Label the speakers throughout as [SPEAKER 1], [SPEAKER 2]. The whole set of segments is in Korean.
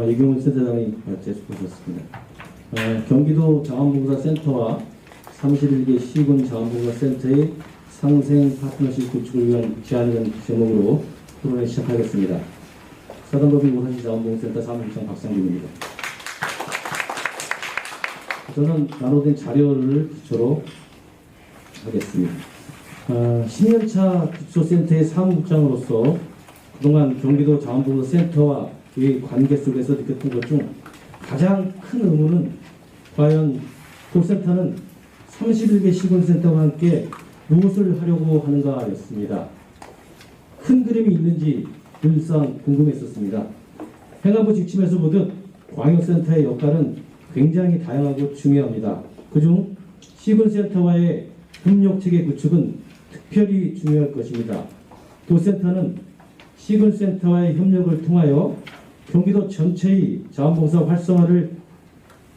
[SPEAKER 1] 어, 이경훈 센터장이 제출하셨습니다. 어, 경기도 자원봉사센터와 31개 시군 자원봉사센터의 상생 파트너십 구축을 위한 제안이라는 제목으로 토론을 시작하겠습니다. 사단법인 우한시 자원봉사센터 사무국장 박상균입니다. 저는 나눠된 자료를 기초로 하겠습니다. 어, 10년차 기초센터의 사무국장으로서 그동안 경기도 자원봉사센터와 이 관계 속에서 느꼈던 것 중 가장 큰 의문은 과연 도센터는 31개 시군센터와 함께 무엇을 하려고 하는가였습니다. 큰 그림이 있는지 늘상 궁금했었습니다. 행안부 지침에서 보듯 광역센터의 역할은 굉장히 다양하고 중요합니다. 그중 시군센터와의 협력체계 구축은 특별히 중요할 것입니다. 도센터는 시군센터와의 협력을 통하여 경기도 전체의 자원봉사 활성화를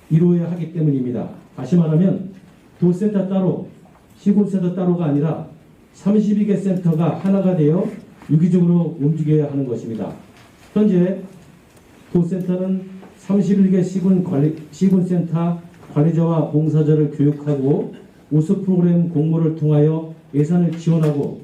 [SPEAKER 1] 이루어야 하기 때문입니다. 다시 말하면 도센터 따로, 시군센터 따로가 아니라 32개 센터가 하나가 되어 유기적으로 움직여야 하는 것입니다. 현재 도센터는 31개 시군 관리, 시군센터 관리자와 봉사자를 교육하고 우수 프로그램 공모를 통하여 예산을 지원하고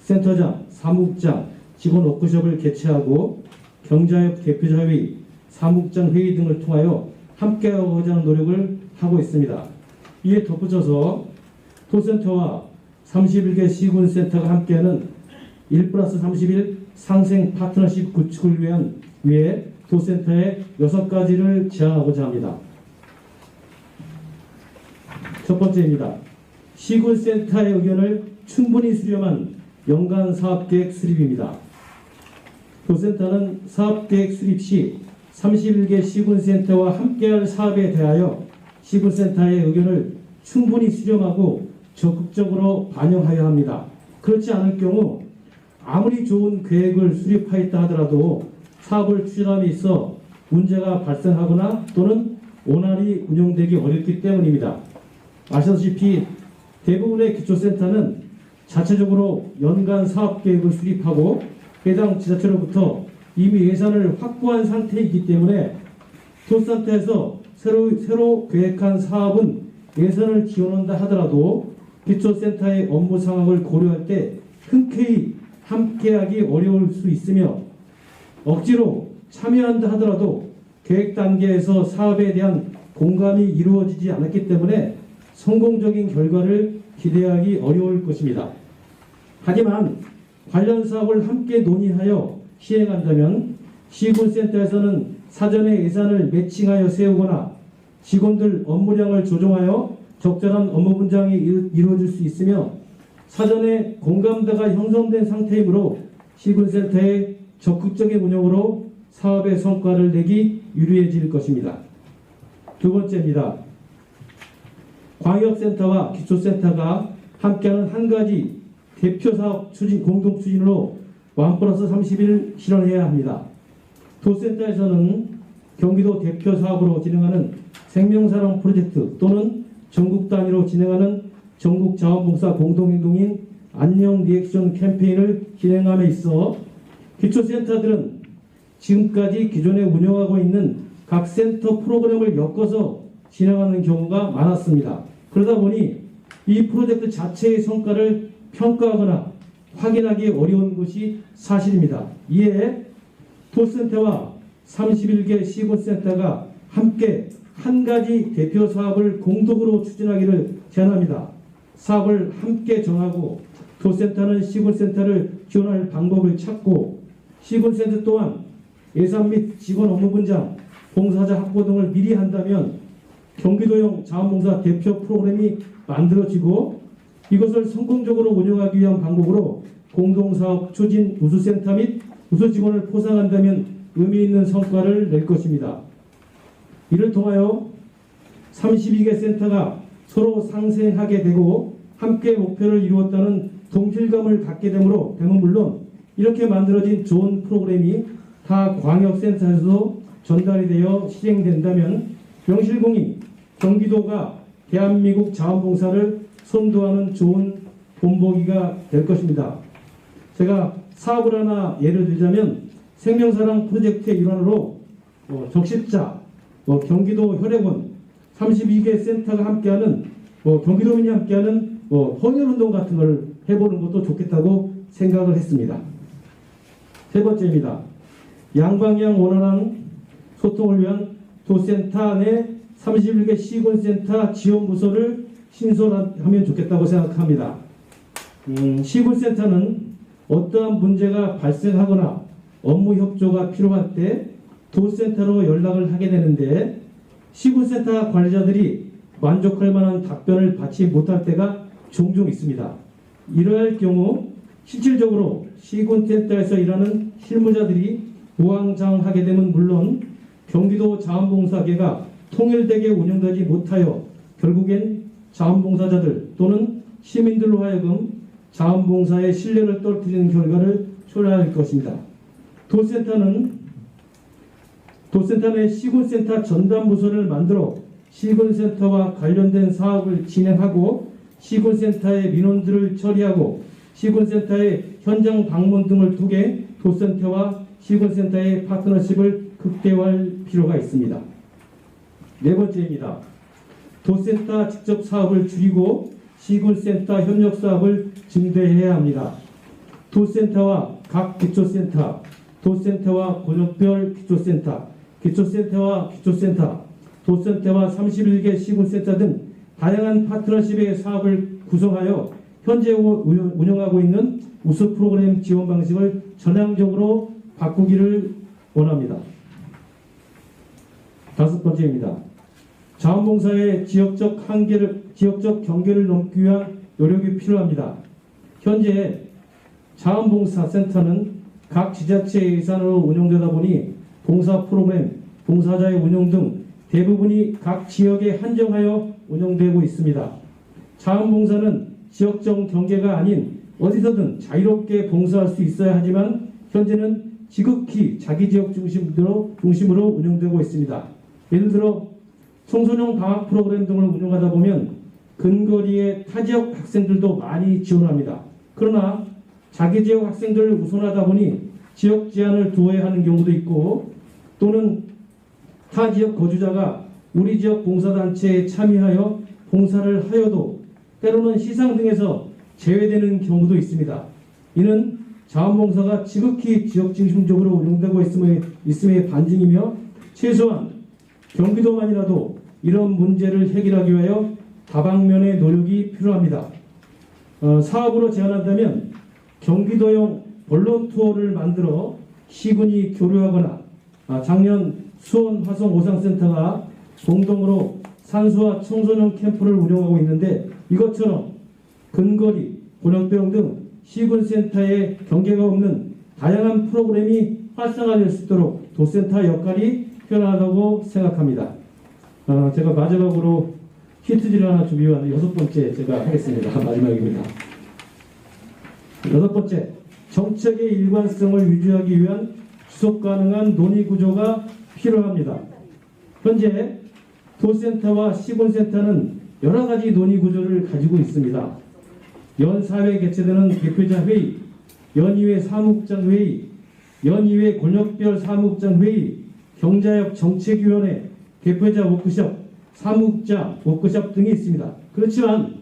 [SPEAKER 1] 센터장, 사무국장, 직원 워크숍을 개최하고 경자협 대표자회의, 사무국장 회의 등을 통하여 함께하고자 하는 노력을 하고 있습니다. 이에 덧붙여서 도센터와 31개 시군센터가 함께하는 1 플러스 31 상생 파트너십 구축을 위한 위해 도센터의 여섯 가지를 제안하고자 합니다. 첫 번째입니다. 시군센터의 의견을 충분히 수렴한 연간 사업계획 수립입니다. 도센터는 사업계획 수립 시 31개 시군센터와 함께할 사업에 대하여 시군센터의 의견을 충분히 수렴하고 적극적으로 반영하여야 합니다. 그렇지 않을 경우 아무리 좋은 계획을 수립하였다 하더라도 사업을 추진함에 있어 문제가 발생하거나 또는 원활히 운영되기 어렵기 때문입니다. 아시다시피 대부분의 기초센터는 자체적으로 연간 사업 계획을 수립하고 해당 지자체로부터 이미 예산을 확보한 상태이기 때문에 도센터에서 새로, 새로 계획한 사업은 예산을 지원한다 하더라도 기초센터의 업무 상황을 고려할 때 흔쾌히 함께하기 어려울 수 있으며 억지로 참여한다 하더라도 계획 단계에서 사업에 대한 공감이 이루어지지 않았기 때문에 성공적인 결과를 기대하기 어려울 것입니다. 하지만 관련 사업을 함께 논의하여 시행한다면 시군센터에서는 사전에 예산을 매칭하여 세우거나 직원들 업무량을 조정하여 적절한 업무 분장이 이루- 이루어질 수 있으며 사전에 공감대가 형성된 상태이므로 시군센터의 적극적인 운영으로 사업의 성과를 내기 유리해질 것입니다. 두 번째입니다. 광역센터와 기초센터가 함께하는 한 가지 대표 사업 추진 공동 추진으로 원 플러스 30일 실현해야 합니다. 도센터에서는 경기도 대표 사업으로 진행하는 생명사랑 프로젝트 또는 전국 단위로 진행하는 전국 자원봉사 공동행동인 안녕 리액션 캠페인을 진행함에 있어 기초센터들은 지금까지 기존에 운영하고 있는 각 센터 프로그램을 엮어서 진행하는 경우가 많았습니다. 그러다 보니 이 프로젝트 자체의 성과를 평가하거나 확인하기 어려운 것이 사실입니다. 이에 도센터와 31개 시군센터가 함께 한 가지 대표 사업을 공동으로 추진하기를 제안합니다. 사업을 함께 정하고 도센터는 시군센터를 지원할 방법을 찾고 시군센터 또한 예산 및 직원 업무 분장, 봉사자 확보 등을 미리 한다면 경기도형 자원봉사 대표 프로그램이 만들어지고 이것을 성공적으로 운영하기 위한 방법으로 공동사업 추진 우수센터 및 우수직원을 포상한다면 의미 있는 성과를 낼 것입니다. 이를 통하여 32개 센터가 서로 상생하게 되고 함께 목표를 이루었다는 동질감을 갖게 되므로 되면 물론 이렇게 만들어진 좋은 프로그램이 타 광역센터에서도 전달이 되어 시행된다면 명실공히 경기도가 대한민국 자원봉사를 선도하는 좋은 본보기가 될 것입니다. 제가 사업을 하나 예를 들자면 생명사랑 프로젝트의 일환으로 어, 적십자, 뭐 경기도 혈액원 32개 센터가 함께하는 뭐 경기도민이 함께하는 뭐 헌혈운동 같은 걸 해보는 것도 좋겠다고 생각을 했습니다. 세 번째입니다. 양방향 원활한 소통을 위한 도센터 내 31개 시군센터 지원부서를 신설하면 좋겠다고 생각합니다. 음, 시군센터는 어떠한 문제가 발생하거나 업무 협조가 필요할 때 도센터로 연락을 하게 되는데 시군센터 관리자들이 만족할 만한 답변을 받지 못할 때가 종종 있습니다. 이러할 경우 실질적으로 시군센터에서 일하는 실무자들이 우왕좌왕하게 되면 물론 경기도 자원봉사계가 통일되게 운영되지 못하여 결국엔 자원봉사자들 또는 시민들로 하여금 자원봉사의 신뢰를 떨어뜨리는 결과를 초래할 것입니다. 도센터는 도센터 내 시군센터 전담부서를 만들어 시군센터와 관련된 사업을 진행하고 시군센터의 민원들을 처리하고 시군센터의 현장 방문 등을 통해 도센터와 시군센터의 파트너십을 극대화할 필요가 있습니다. 네 번째입니다. 도센터 직접 사업을 줄이고 시군센터 협력 사업을 증대해야 합니다. 도센터와 각 기초센터, 도센터와 권역별 기초센터, 기초센터와 기초센터, 도센터와 31개 시군센터 등 다양한 파트너십의 사업을 구성하여 현재 우- 운영하고 있는 우수 프로그램 지원 방식을 전향적으로 바꾸기를 원합니다. 다섯 번째입니다. 자원봉사의 지역적 한계를 지역적 경계를 넘기 위한 노력이 필요합니다. 현재 자원봉사센터는 각 지자체 예산으로 운영되다 보니 봉사 프로그램, 봉사자의 운영 등 대부분이 각 지역에 한정하여 운영되고 있습니다. 자원봉사는 지역적 경계가 아닌 어디서든 자유롭게 봉사할 수 있어야 하지만 현재는 지극히 자기 지역 중심으로 운영되고 있습니다. 예를 들어 청소년 방학 프로그램 등을 운영하다 보면 근거리의 타 지역 학생들도 많이 지원합니다. 그러나 자기 지역 학생들을 우선하다 보니 지역 제한을 두어야 하는 경우도 있고 또는 타 지역 거주자가 우리 지역 봉사단체에 참여하여 봉사를 하여도 때로는 시상 등에서 제외되는 경우도 있습니다. 이는 자원봉사가 지극히 지역 중심적으로 운영되고 있음의, 있음의 반증이며 최소한 경기도만이라도 이런 문제를 해결하기 위하여 다방면의 노력이 필요합니다. 어, 사업으로 제안한다면 경기도용 언론 투어를 만들어 시군이 교류하거나 아, 작년 수원 화성 오상센터가 공동으로 산수와 청소년 캠프를 운영하고 있는데 이것처럼 근거리, 곤역병 등 시군센터의 경계가 없는 다양한 프로그램이 활성화될 수 있도록 도센터 역할이 필요하다고 생각합니다. 어, 제가 마지막으로 히트지를 하나 준비해왔는데 여섯 번째 제가 하겠습니다. 마지막입니다. 여섯 번째, 정책의 일관성을 유지하기 위한 지속 가능한 논의 구조가 필요합니다. 현재 도센터와 시군센터는 여러 가지 논의 구조를 가지고 있습니다. 연사회 개최되는 대표자 회의, 연의회 사무국장 회의, 연의회 권역별 사무국장 회의, 경자역 정책위원회, 대표자 워크숍, 사무국장 워크숍 등이 있습니다. 그렇지만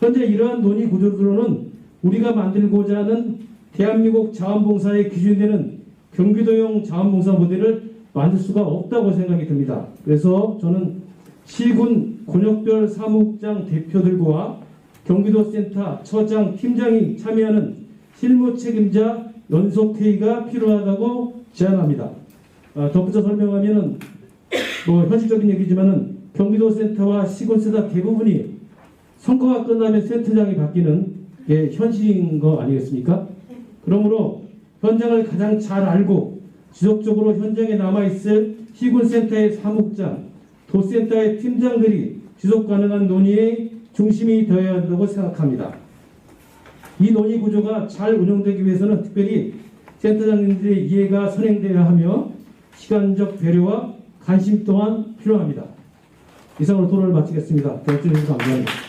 [SPEAKER 1] 현재 이러한 논의 구조로는 우리가 만들고자 하는 대한민국 자원봉사의 기준이 되는 경기도형 자원봉사 모델을 만들 수가 없다고 생각이 듭니다. 그래서 저는 시군 권역별 사무국장 대표들과 경기도센터 처장 팀장이 참여하는 실무 책임자 연속회의가 필요하다고 제안합니다. 아, 덧붙여 설명하면은 뭐 현실적인 얘기지만은 경기도 센터와 시군센터 대부분이 선거가 끝나면 센터장이 바뀌는 게 현실인 거 아니겠습니까? 그러므로 현장을 가장 잘 알고 지속적으로 현장에 남아있을 시군센터의 사무국장, 도센터의 팀장들이 지속 가능한 논의의 중심이 되어야 한다고 생각합니다. 이 논의 구조가 잘 운영되기 위해서는 특별히 센터장님들의 이해가 선행되어야 하며 시간적 배려와 관심 또한 필요합니다. 이상으로 토론을 마치겠습니다. 대해 주셔서 감사합니다.